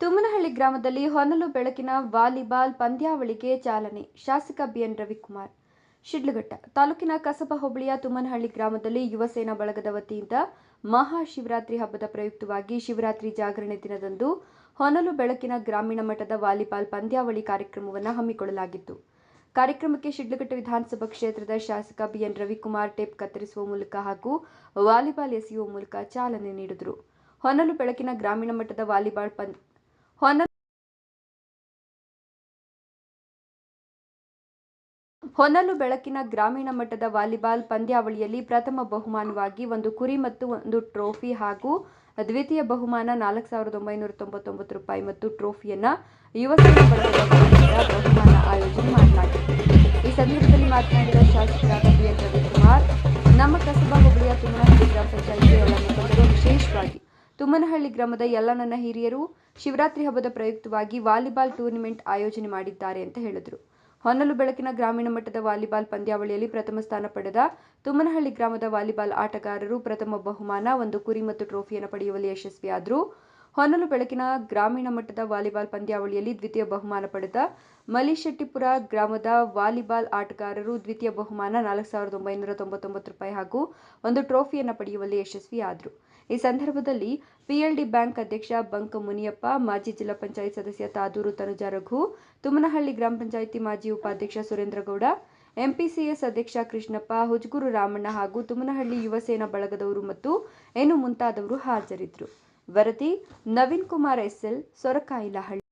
ತುಮ್ಮನಹಳ್ಳಿ ಗ್ರಾಮದಲ್ಲಿ ಹೊನಲು ಬೆಳಕಿನ ವಾಲಿಬಾಲ್ ಪಂದ್ಯಾವಳಿಗೆ ಚಾಲನೆ, ಶಾಸಕ ಬಿಎನ್ ರವಿಕುಮಾರ್. ಶಿಡ್ಲಘಟ್ಟ ತಾಲೂಕಿನ ಕಸಬ ಹೋಬಳಿಯ ತುಮ್ಮನಹಳ್ಳಿ ಗ್ರಾಮದಲ್ಲಿ ಯುವ ಸೇನಾ ಬಳಗದ ವತಿಯಿಂದ ಮಹಾಶಿವರಾತ್ರಿ ಹಬ್ಬದ ಪ್ರಯುಕ್ತವಾಗಿ ಶಿವರಾತ್ರಿ ಜಾಗರಣೆ ದಿನದಂದು ಹೊನಲು ಬೆಳಕಿನ ಗ್ರಾಮೀಣ ಮಟ್ಟದ ವಾಲಿಬಾಲ್ ಪಂದ್ಯಾವಳಿ ಕಾರ್ಯಕ್ರಮವನ್ನು ಹಮ್ಮಿಕೊಳ್ಳಲಾಗಿತ್ತು. ಕಾರ್ಯಕ್ರಮಕ್ಕೆ ಶಿಡ್ಲಘಟ್ಟ ವಿಧಾನಸಭಾ ಕ್ಷೇತ್ರದ ಶಾಸಕ ಬಿಎನ್ ರವಿಕುಮಾರ್ ಟೇಪ್ ಕತ್ತರಿಸುವ ಮೂಲಕ ಹಾಗೂ ವಾಲಿಬಾಲ್ ಎಸೆಯುವ ಮೂಲಕ ಚಾಲನೆ ನೀಡಿದರು. ಹೊನಲು ಬೆಳಕಿನ ಗ್ರಾಮೀಣ ಮಟ್ಟದ ವಾಲಿಬಾಲ್ ಪಂದ್ ಹೊನಲು ಹೊನಲು ಬೆಳಕಿನ ಗ್ರಾಮೀಣ ಮಟ್ಟದ ವಾಲಿಬಾಲ್ ಪಂದ್ಯಾವಳಿಯಲ್ಲಿ ಪ್ರಥಮ ಬಹುಮಾನವಾಗಿ ಒಂದು ಕುರಿ ಮತ್ತು ಒಂದು ಟ್ರೋಫಿ ಹಾಗೂ ದ್ವಿತೀಯ ಬಹುಮಾನ ನಾಲ್ಕು ಸಾವಿರದ ಒಂಬೈನೂರ ತೊಂಬತ್ತೊಂಬತ್ತು ರೂಪಾಯಿ ಮತ್ತು ಟ್ರೋಫಿಯನ್ನ ಯುವ ಬಹುಮಾನ ಆಯೋಜನೆ ಮಾಡಲಾಗಿತ್ತು ಈ ಸಂದರ್ಭದಲ್ಲಿ ಮಾತನಾಡಿದ ಶಾಸಕರಾದ ಬಿಎನ್ ರವಿಕುಮಾರ್, ನಮ್ಮ ಕಸಬಾ ಹೋಬಳಿಯ ತುಮ್ಮನಹಳ್ಳಿ ತುಮ್ಮನಹಳ್ಳಿ ಗ್ರಾಮದ ಎಲ್ಲ ನನ್ನ ಹಿರಿಯರು ಶಿವರಾತ್ರಿ ಹಬ್ಬದ ಪ್ರಯುಕ್ತವಾಗಿ ವಾಲಿಬಾಲ್ ಟೂರ್ನಿಮೆಂಟ್ ಆಯೋಜನೆ ಮಾಡಿದ್ದಾರೆ ಅಂತ ಹೇಳಿದರು. ಹೊನ್ನಲು ಬೆಳಕಿನ ಗ್ರಾಮೀಣ ಮಟ್ಟದ ವಾಲಿಬಾಲ್ ಪಂದ್ಯಾವಳಿಯಲ್ಲಿ ಪ್ರಥಮ ಸ್ಥಾನ ಪಡೆದ ತುಮ್ಮನಹಳ್ಳಿ ಗ್ರಾಮದ ವಾಲಿಬಾಲ್ ಆಟಗಾರರು ಪ್ರಥಮ ಬಹುಮಾನ, ಒಂದು ಕುರಿ ಮತ್ತು ಟ್ರೋಫಿಯನ್ನು ಪಡೆಯುವಲ್ಲಿ ಯಶಸ್ವಿಯಾದರು. ಹೊನ್ನಲು ಬೆಳಕಿನ ಗ್ರಾಮೀಣ ಮಟ್ಟದ ವಾಲಿಬಾಲ್ ಪಂದ್ಯಾವಳಿಯಲ್ಲಿ ದ್ವಿತೀಯ ಬಹುಮಾನ ಪಡೆದ ಮಲಿಶೆಟ್ಟಿಪುರ ಗ್ರಾಮದ ವಾಲಿಬಾಲ್ ಆಟಗಾರರು ದ್ವಿತೀಯ ಬಹುಮಾನ ನಾಲ್ಕು ಸಾವಿರದ ಒಂಬೈನೂರ ತೊಂಬತ್ತೊಂಬತ್ತು ರೂಪಾಯಿ ಹಾಗೂ ಒಂದು ಟ್ರೋಫಿಯನ್ನು ಪಡೆಯುವಲ್ಲಿ ಯಶಸ್ವಿಯಾದರು ಈ ಸಂದರ್ಭದಲ್ಲಿ ಪಿಎಲ್ಡಿ ಬ್ಯಾಂಕ್ ಅಧ್ಯಕ್ಷ ಬಂಕ ಮುನಿಯಪ್ಪ, ಮಾಜಿ ಜಿಲ್ಲಾ ಪಂಚಾಯತ್ ಸದಸ್ಯ ತಾದೂರು ತನುಜಾ ರಘು, ತುಮನಹಳ್ಳಿ ಗ್ರಾಮ ಪಂಚಾಯಿತಿ ಮಾಜಿ ಉಪಾಧ್ಯಕ್ಷ ಸುರೇಂದ್ರಗೌಡ ಎಂಪಿಸಿಎಸ್ ಅಧ್ಯಕ್ಷ ಕೃಷ್ಣಪ್ಪ, ಹುಜ್ಗುರು ರಾಮಣ್ಣ ಹಾಗೂ ತುಮನಹಳ್ಳಿ ಯುವಸೇನಾ ಬಳಗದವರು ಮತ್ತು ಏನು ಮುಂತಾದವರು ಹಾಜರಿದ್ದರು ವರದಿ ನವೀನ್ ಕುಮಾರ್ ಎಸ್ಎಲ್ ಸೊರಕಾಯಿಲಹಳ್ಳಿ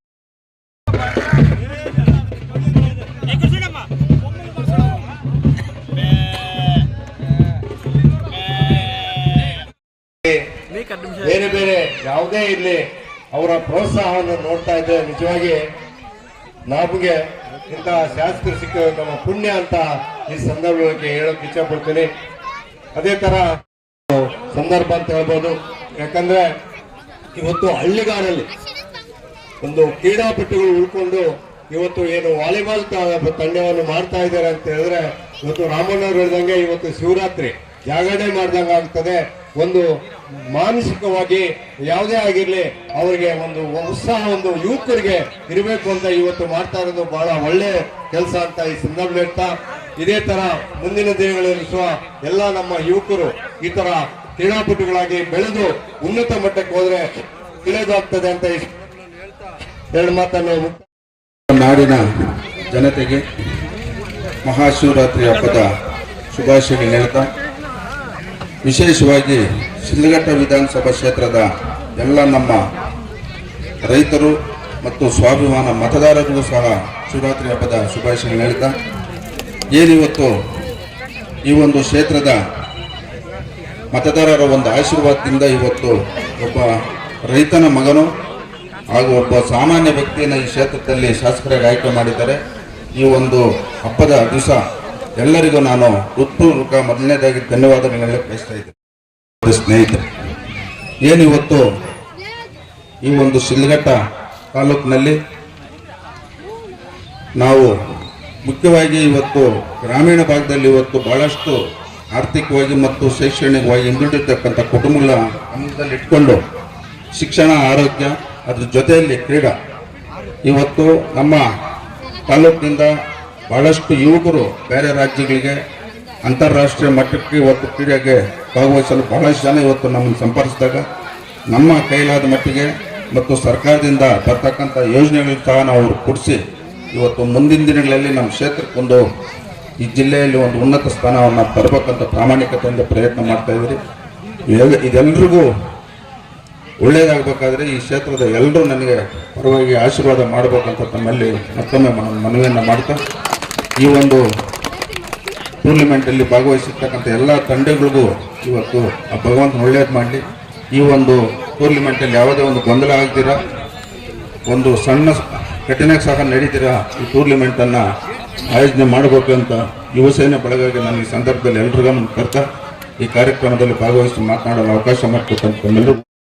ಬೇರೆ ಬೇರೆ ಯಾವುದೇ ಇರಲಿ ಅವರ ಪ್ರೋತ್ಸಾಹವನ್ನು ನೋಡ್ತಾ ಇದ್ದೆ ನಿಜವಾಗಿ ನಮಗೆ ಇಂತಹ ಶಾಸಕರು ಸಿಕ್ಕ ನಮ್ಮ ಪುಣ್ಯ ಅಂತ ಈ ಸಂದರ್ಭಕ್ಕೆ ಹೇಳಕ್ ಇಚ್ಛಪಡ್ತೀನಿ ಅದೇ ತರ ಸಂದರ್ಭ ಅಂತ ಹೇಳ್ಬೋದು. ಯಾಕಂದ್ರೆ ಇವತ್ತು ಹಳ್ಳಿಗಾರಲ್ಲಿ ಒಂದು ಕ್ರೀಡಾಪಟುಗಳು ಉಳ್ಕೊಂಡು ಇವತ್ತು ಏನು ವಾಲಿಬಾಲ್ ತಂಡವನ್ನು ಮಾಡ್ತಾ ಇದ್ದಾರೆ ಅಂತ ಹೇಳಿದ್ರೆ ಇವತ್ತು ರಾಮಣ್ಣವ್ರು ಹೇಳ್ದಂಗೆ ಇವತ್ತು ಶಿವರಾತ್ರಿ. ಜಾಗರಣೆ ಮಾಡ್ದಂಗ ಆಗ್ತದೆ. ಒಂದು ಮಾನಸಿಕವಾಗಿ ಯಾವುದೇ ಆಗಿರಲಿ ಅವರಿಗೆ ಒಂದು ಉತ್ಸಾಹ ಒಂದು ಯುವಕರಿಗೆ ಇರಬೇಕು ಅಂತ ಇವತ್ತು ಮಾಡ್ತಾ ಇರೋದು ಬಹಳ ಒಳ್ಳೆ ಕೆಲಸ ಅಂತ ಈ ಸಂದರ್ಭ ಇದೇ ತರ ಮುಂದಿನ ದಿನಗಳಲ್ಲಿ ಎಲ್ಲ ನಮ್ಮ ಯುವಕರು ಈ ತರ ಕ್ರೀಡಾಪಟುಗಳಾಗಿ ಬೆಳೆದು ಉನ್ನತ ಮಟ್ಟಕ್ಕೆ ಹೋದ್ರೆ ತಿಳಿದಾಗ್ತದೆ ಅಂತ ಎರಡು ಮಾತನ್ನು ನಾಡಿನ ಜನತೆಗೆ ಮಹಾಶಿವರಾತ್ರಿ ಹಬ್ಬದ ಶುಭಾಶಯ ಹೇಳ್ತಾ, ವಿಶೇಷವಾಗಿ ಶಿಡ್ಲಘಟ್ಟ ವಿಧಾನಸಭಾ ಕ್ಷೇತ್ರದ ಎಲ್ಲ ನಮ್ಮ ರೈತರು ಮತ್ತು ಸ್ವಾಭಿಮಾನ ಮತದಾರರಿಗೂ ಸಹ ಶಿವರಾತ್ರಿ ಹಬ್ಬದ ಶುಭಾಶಯ ಹೇಳ್ತಾ, ಏನಿವತ್ತು ಈ ಒಂದು ಕ್ಷೇತ್ರದ ಮತದಾರರ ಒಂದು ಆಶೀರ್ವಾದದಿಂದ ಇವತ್ತು ಒಬ್ಬ ರೈತನ ಮಗನು ಹಾಗೂ ಒಬ್ಬ ಸಾಮಾನ್ಯ ವ್ಯಕ್ತಿಯನ್ನು ಈ ಕ್ಷೇತ್ರದಲ್ಲಿ ಶಾಸಕರಾಗಿ ಆಯ್ಕೆ ಮಾಡಿದ್ದಾರೆ. ಈ ಒಂದು ಹಬ್ಬದ ದಿವಸ ಎಲ್ಲರಿಗೂ ನಾನು ಹೃತ್ಪೂರ್ವಕ ಮೊದಲನೇದಾಗಿ ಧನ್ಯವಾದಗಳನ್ನ ಬಯಸ್ತಾ ಇದ್ದೇನೆ. ಸ್ನೇಹಿತರೆ ಏನಿವತ್ತು ಈ ಒಂದು ಶಿಲ್ಘಟ್ಟ ತಾಲೂಕಿನಲ್ಲಿ ನಾವು ಮುಖ್ಯವಾಗಿ ಇವತ್ತು ಗ್ರಾಮೀಣ ಭಾಗದಲ್ಲಿ ಇವತ್ತು ಬಹಳಷ್ಟು ಆರ್ಥಿಕವಾಗಿ ಮತ್ತು ಶೈಕ್ಷಣಿಕವಾಗಿ ಹಿಂದುಳಿದಿರ್ತಕ್ಕಂಥ ಕುಟುಂಬಗಳ ಗಮನದಲ್ಲಿ ಇಟ್ಕೊಂಡು ಶಿಕ್ಷಣ, ಆರೋಗ್ಯ, ಅದ್ರ ಜೊತೆಯಲ್ಲಿ ಕ್ರೀಡಾ. ಇವತ್ತು ನಮ್ಮ ತಾಲೂಕಿನಿಂದ ಬಹಳಷ್ಟು ಯುವಕರು ಬೇರೆ ರಾಜ್ಯಗಳಿಗೆ ಅಂತಾರಾಷ್ಟ್ರೀಯ ಮಟ್ಟಕ್ಕೆ ಇವತ್ತು ಕ್ರೀಡೆಗೆ ಭಾಗವಹಿಸಲು ಬಹಳಷ್ಟು ಜನ ಇವತ್ತು ನಮ್ಮನ್ನು ಸಂಪರ್ಕಿಸಿದಾಗ ನಮ್ಮ ಕೈಲಾದ ಮಟ್ಟಿಗೆ ಮತ್ತು ಸರ್ಕಾರದಿಂದ ಬರ್ತಕ್ಕಂಥ ಯೋಜನೆಗಳು ಸಹ ನಾವು ಕೊಡಿಸಿ ಇವತ್ತು ಮುಂದಿನ ದಿನಗಳಲ್ಲಿ ನಮ್ಮ ಕ್ಷೇತ್ರಕ್ಕೊಂದು ಈ ಜಿಲ್ಲೆಯಲ್ಲಿ ಒಂದು ಉನ್ನತ ಸ್ಥಾನವನ್ನು ತರಬೇಕಂತ ಪ್ರಾಮಾಣಿಕತೆಯಿಂದ ಪ್ರಯತ್ನ ಮಾಡ್ತಾ ಇದ್ದೀರಿ. ಇದೆಲ್ಲ- ಇದೆಲ್ಲರಿಗೂ ಒಳ್ಳೆಯದಾಗಬೇಕಾದ್ರೆ ಈ ಕ್ಷೇತ್ರದ ಎಲ್ಲರೂ ನನಗೆ ಪರವಾಗಿ ಆಶೀರ್ವಾದ ಮಾಡಬೇಕಂತ ತಮ್ಮಲ್ಲಿ ಮತ್ತೊಮ್ಮೆ ಮನವಿಯನ್ನು ಮಾಡ್ತಾ ಈ ಒಂದು ಟೂರ್ನಿಮೆಂಟಲ್ಲಿ ಭಾಗವಹಿಸಿರ್ತಕ್ಕಂಥ ಎಲ್ಲ ತಂಡಗಳಿಗೂ ಇವತ್ತು ಆ ಭಗವಂತ ಒಳ್ಳೇದು ಮಾಡಲಿ. ಈ ಒಂದು ಟೂರ್ನಿಮೆಂಟಲ್ಲಿ ಯಾವುದೇ ಒಂದು ಗೊಂದಲ ಆಗ್ದಿರ, ಒಂದು ಸಣ್ಣ ಕಠಿಣಕ್ಕೆ ಸಹ ನಡೀತೀರ ಈ ಟೂರ್ನಿಮೆಂಟನ್ನು ಆಯೋಜನೆ ಮಾಡಬೇಕಂತ ಯುವಸೇನೆ ಬಳಗಾಗಿ ನಾನು ಈ ಸಂದರ್ಭದಲ್ಲಿ ಎಲ್ರಿಗೂ ಕರ್ತಾ ಈ ಕಾರ್ಯಕ್ರಮದಲ್ಲಿ ಭಾಗವಹಿಸಿ ಮಾತನಾಡಲು ಅವಕಾಶ ಮಾಡಿಕೊಟ್ಟಂತ